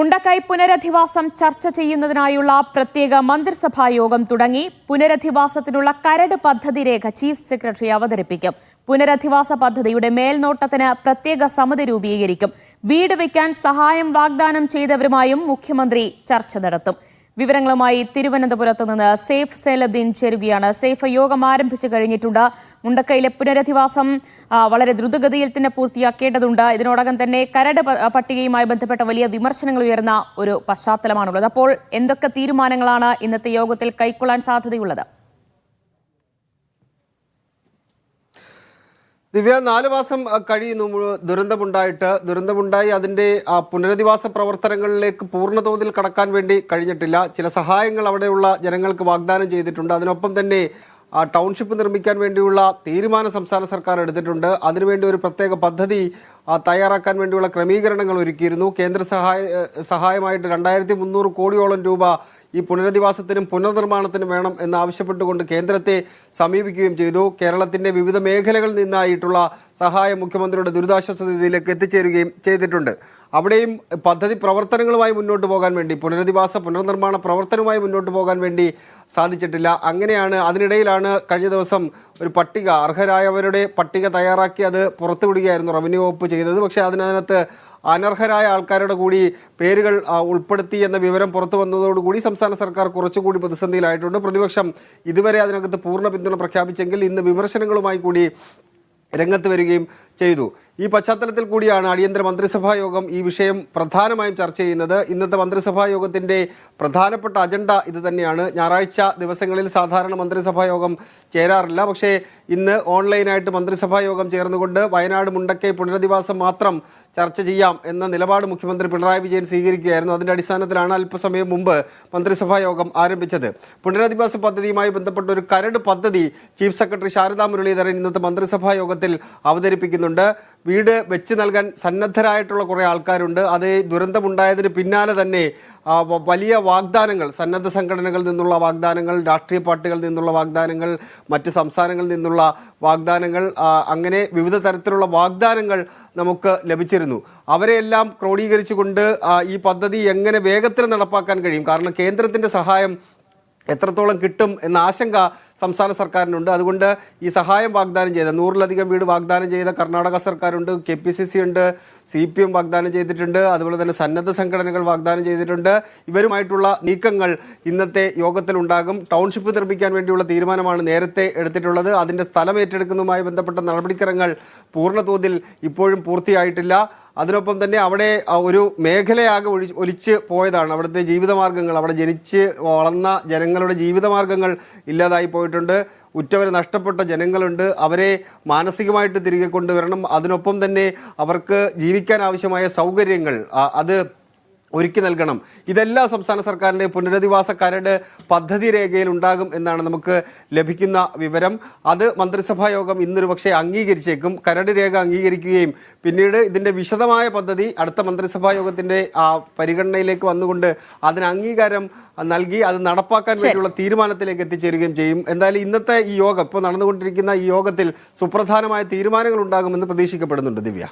മുണ്ടക്കൈ പുനരധിവാസം ചർച്ച ചെയ്യുന്നതിനായുള്ള പ്രത്യേക മന്ത്രിസഭാ യോഗം തുടങ്ങി. പുനരധിവാസത്തിനുള്ള കരട് പദ്ധതി രേഖ ചീഫ് സെക്രട്ടറി അവതരിപ്പിക്കും. പുനരധിവാസ പദ്ധതിയുടെ മേൽനോട്ടത്തിന് പ്രത്യേക സമിതി രൂപീകരിക്കും. വീട് വയ്ക്കാൻ സഹായം വാഗ്ദാനം ചെയ്തവരുമായും മുഖ്യമന്ത്രി ചർച്ച നടത്തും. വിവരങ്ങളുമായി തിരുവനന്തപുരത്ത് നിന്ന് സേഫ് സേലദ്ദീൻ ചേരുകയാണ്. സേഫ് യോഗം ആരംഭിച്ചു കഴിഞ്ഞിട്ടുണ്ട്. മുണ്ടക്കയിലെ പുനരധിവാസം വളരെ ദ്രുതഗതിയിൽ തന്നെ പൂർത്തിയാക്കേണ്ടതുണ്ട്. ഇതിനോടകം തന്നെ കരട് പട്ടികയുമായി ബന്ധപ്പെട്ട വലിയ വിമർശനങ്ങൾ ഉയർന്ന ഒരു പശ്ചാത്തലമാണുള്ളത്. അപ്പോൾ എന്തൊക്കെ തീരുമാനങ്ങളാണ് ഇന്നത്തെ യോഗത്തിൽ കൈക്കൊള്ളാൻ സാധ്യതയുള്ളത്? ദിവ്യ നാല് മാസം കഴിയുന്നു. ദുരന്തമുണ്ടായിട്ട് ദുരന്തമുണ്ടായി അതിന്റെ പുനരധിവാസ പ്രവർത്തനങ്ങളിലേക്ക് പൂർണതോതിൽ കടക്കാൻ വേണ്ടി കഴിഞ്ഞിട്ടില്ല. ചില സഹായങ്ങൾ അവിടെയുള്ള ജനങ്ങൾക്ക് വാഗ്ദാനം ചെയ്തിട്ടുണ്ട്. അതിനൊപ്പം തന്നെ ടൗൺഷിപ്പ് നിർമ്മിക്കാൻ വേണ്ടിയുള്ള തീരുമാനം സംസ്ഥാന സർക്കാർ എടുത്തിട്ടുണ്ട്. അതിനുവേണ്ടി ഒരു പ്രത്യേക പദ്ധതി തയ്യാറാക്കാൻ വേണ്ടിയുള്ള ക്രമീകരണങ്ങൾ ഒരുക്കിയിരുന്നു. കേന്ദ്ര സഹായ സഹായമായിട്ട് രണ്ടായിരത്തി മുന്നൂറ് കോടിയോളം രൂപ ഈ പുനരധിവാസത്തിനും പുനർനിർമ്മാണത്തിനും വേണം എന്നാവശ്യപ്പെട്ടുകൊണ്ട് കേന്ദ്രത്തെ സമീപിക്കുകയും ചെയ്തു. കേരളത്തിന്റെ വിവിധ മേഖലകളിൽ നിന്നായിട്ടുള്ള സഹായം മുഖ്യമന്ത്രിയുടെ ദുരിതാശ്വാസ നിധിയിലേക്ക് എത്തിച്ചേരുകയും ചെയ്തിട്ടുണ്ട്. അവിടെയും പദ്ധതി പ്രവർത്തനങ്ങളുമായി മുന്നോട്ട് പോകാൻ വേണ്ടി പുനരധിവാസ പുനർനിർമ്മാണ പ്രവർത്തനവുമായി മുന്നോട്ട് പോകാൻ വേണ്ടി സാധിച്ചിട്ടില്ല. അങ്ങനെയാണ് അതിനിടയിലാണ് കഴിഞ്ഞ ദിവസം ഒരു പട്ടിക അർഹരായവരുടെ പട്ടിക തയ്യാറാക്കി അത് പുറത്തുവിടുകയായിരുന്നു റവന്യൂ വകുപ്പ് ചെയ്തത്. പക്ഷേ അതിനകത്ത് അനർഹരായ ആൾക്കാരുടെ കൂടി പേരുകൾ ഉൾപ്പെടുത്തി എന്ന വിവരം പുറത്തു വന്നതോടുകൂടി സംസ്ഥാന സർക്കാർ കുറച്ചുകൂടി പ്രതിസന്ധിയിലായിട്ടുണ്ട്. പ്രതിപക്ഷം ഇതുവരെ അതിനകത്ത് പൂർണ പിന്തുണ പ്രഖ്യാപിച്ചെങ്കിൽ ഇന്ന് വിമർശനങ്ങളുമായി കൂടി രംഗത്ത് വരികയും ചെയ്തു. ഈ പശ്ചാത്തലത്തിൽ കൂടിയാണ് അടിയന്തര മന്ത്രിസഭാ യോഗം ഈ വിഷയം പ്രധാനമായും ചർച്ച ചെയ്യുന്നത്. ഇന്നത്തെ മന്ത്രിസഭാ യോഗത്തിന്റെ പ്രധാനപ്പെട്ട അജണ്ട ഇത് തന്നെയാണ്. ഞായറാഴ്ച ദിവസങ്ങളിൽ സാധാരണ മന്ത്രിസഭാ യോഗം ചേരാറില്ല. പക്ഷേ ഇന്ന് ഓൺലൈനായിട്ട് മന്ത്രിസഭാ യോഗം ചേർന്നുകൊണ്ട് വയനാട് മുണ്ടക്കൈ പുനരധിവാസം മാത്രം ചർച്ച ചെയ്യാം എന്ന നിലപാട് മുഖ്യമന്ത്രി പിണറായി വിജയൻ സ്വീകരിക്കുകയായിരുന്നു. അതിന്റെ അടിസ്ഥാനത്തിലാണ് അല്പസമയം മുമ്പ് മന്ത്രിസഭാ യോഗം ആരംഭിച്ചത്. പുനരധിവാസ പദ്ധതിയുമായി ബന്ധപ്പെട്ട ഒരു കരട് പദ്ധതി ചീഫ് സെക്രട്ടറി ശാരദാ മുരളീധരൻ ഇന്നത്തെ മന്ത്രിസഭാ യോഗത്തിൽ അവതരിപ്പിക്കുന്നുണ്ട്. വീട് വെച്ച് നൽകാൻ സന്നദ്ധരായിട്ടുള്ള കുറേ ആൾക്കാരുണ്ട്. അത് ദുരന്തമുണ്ടായതിന് പിന്നാലെ തന്നെ വലിയ വാഗ്ദാനങ്ങൾ സന്നദ്ധ സംഘടനകളിൽ നിന്നുള്ള വാഗ്ദാനങ്ങൾ രാഷ്ട്രീയ പാർട്ടികളിൽ നിന്നുള്ള വാഗ്ദാനങ്ങൾ മറ്റ് സംസ്ഥാനങ്ങളിൽ നിന്നുള്ള വാഗ്ദാനങ്ങൾ അങ്ങനെ വിവിധ തരത്തിലുള്ള വാഗ്ദാനങ്ങൾ നമുക്ക് ലഭിച്ചിരുന്നു. അവരെയെല്ലാം ക്രോഡീകരിച്ചുകൊണ്ട് ഈ പദ്ധതി എങ്ങനെ വേഗത്തിൽ നടപ്പാക്കാൻ കഴിയും? കാരണം കേന്ദ്രത്തിന്റെ സഹായം എത്രത്തോളം കിട്ടും എന്ന ആശങ്ക സംസ്ഥാന സർക്കാരിനുണ്ട്. അതുകൊണ്ട് ഈ സഹായം വാഗ്ദാനം ചെയ്ത നൂറിലധികം വീട് വാഗ്ദാനം ചെയ്ത കർണാടക സർക്കാരുണ്ട് കെ പി സി സി ഉണ്ട് സി പി എം വാഗ്ദാനം ചെയ്തിട്ടുണ്ട് അതുപോലെ തന്നെ സന്നദ്ധ സംഘടനകൾ വാഗ്ദാനം ചെയ്തിട്ടുണ്ട്. ഇവരുമായിട്ടുള്ള നീക്കങ്ങൾ ഇന്നത്തെ യോഗത്തിലുണ്ടാകും. ടൗൺഷിപ്പ് നിർമ്മിക്കാൻ വേണ്ടിയുള്ള തീരുമാനമാണ് നേരത്തെ എടുത്തിട്ടുള്ളത്. അതിന്റെ സ്ഥലം ഏറ്റെടുക്കുന്നതുമായി ബന്ധപ്പെട്ട നടപടിക്രമങ്ങൾ പൂർണതോതിൽ ഇപ്പോഴും പൂർത്തിയായിട്ടില്ല. അതിനൊപ്പം തന്നെ അവിടെ ഒരു മേഖലയാകെ ഒഴി ഒലിച്ച് പോയതാണ്. അവിടുത്തെ ജീവിതമാർഗങ്ങൾ അവിടെ ജനിച്ച് വളർന്ന ജനങ്ങളുടെ ജീവിതമാർഗങ്ങൾ ഇല്ലാതായി പോയിട്ടുണ്ട്. ഉറ്റവരെ നഷ്ടപ്പെട്ട ജനങ്ങളുണ്ട്. അവരെ മാനസികമായിട്ട് തിരികെ കൊണ്ടുവരണം. അതിനൊപ്പം തന്നെ അവർക്ക് ജീവിക്കാൻ ആവശ്യമായ സൗകര്യങ്ങൾ അത് ഒരുക്കി നൽകണം. ഇതെല്ലാം സംസ്ഥാന സർക്കാരിന്റെ പുനരധിവാസ കരട് പദ്ധതി രേഖയിൽ ഉണ്ടാകും എന്നാണ് നമുക്ക് ലഭിക്കുന്ന വിവരം. അത് മന്ത്രിസഭാ യോഗം ഇന്നൊരു പക്ഷേ അംഗീകരിച്ചേക്കും. കരട് രേഖ അംഗീകരിക്കുകയും പിന്നീട് ഇതിന്റെ വിശദമായ പദ്ധതി അടുത്ത മന്ത്രിസഭാ യോഗത്തിന്റെ ആ പരിഗണനയിലേക്ക് വന്നുകൊണ്ട് അതിന് അംഗീകാരം നൽകി അത് നടപ്പാക്കാൻ വേണ്ടിയുള്ള തീരുമാനത്തിലേക്ക് എത്തിച്ചേരുകയും ചെയ്യും. എന്തായാലും ഇന്നത്തെ ഈ യോഗം ഇപ്പോൾ നടന്നുകൊണ്ടിരിക്കുന്ന ഈ യോഗത്തിൽ സുപ്രധാനമായ തീരുമാനങ്ങൾ ഉണ്ടാകുമെന്ന് പ്രതീക്ഷിക്കപ്പെടുന്നുണ്ട് ദിവ്യ.